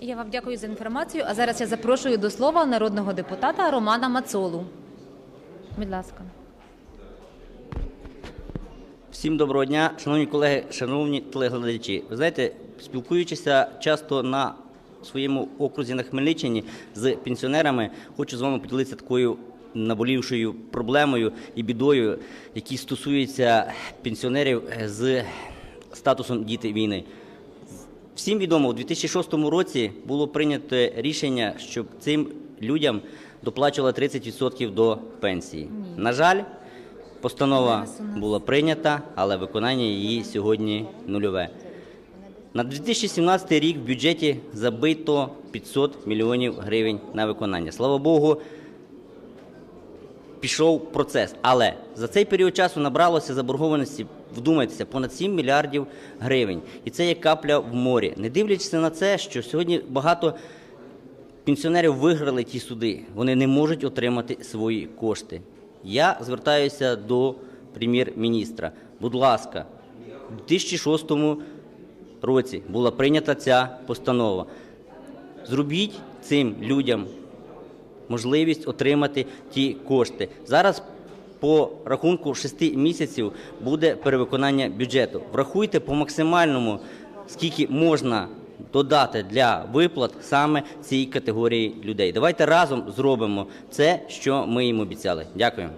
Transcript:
Я вам дякую за інформацію. А зараз я запрошую до слова народного депутата Романа Мацолу. Будь ласка. Всім доброго дня, шановні колеги, шановні телеглядачі. Ви знаєте, спілкуючися часто на своєму окрузі на Хмельниччині з пенсіонерами, хочу з вами поділитися такою наболівшою проблемою і бідою, які стосуються пенсіонерів з статусом діти війни. Всім відомо, у 2006 році було прийнято рішення, щоб цим людям доплачували 30% до пенсії. На жаль, постанова була прийнята, але виконання її сьогодні нульове. На 2017 рік в бюджеті забито 500 мільйонів гривень на виконання. Слава Богу, пішов процес. Але за цей період часу набралося заборгованості, вдумайтеся, понад 7 мільярдів гривень. І це є капля в морі. Не дивлячись на це, що сьогодні багато пенсіонерів виграли ті суди, вони не можуть отримати свої кошти. Я звертаюся до прем'єр-міністра. Будь ласка, у 2006 році була прийнята ця постанова. Зробіть цим людям можливість отримати ті кошти. Зараз по рахунку 6 місяців буде перевиконання бюджету. Врахуйте по максимальному, скільки можна додати для виплат саме цій категорії людей. Давайте разом зробимо це, що ми їм обіцяли. Дякую.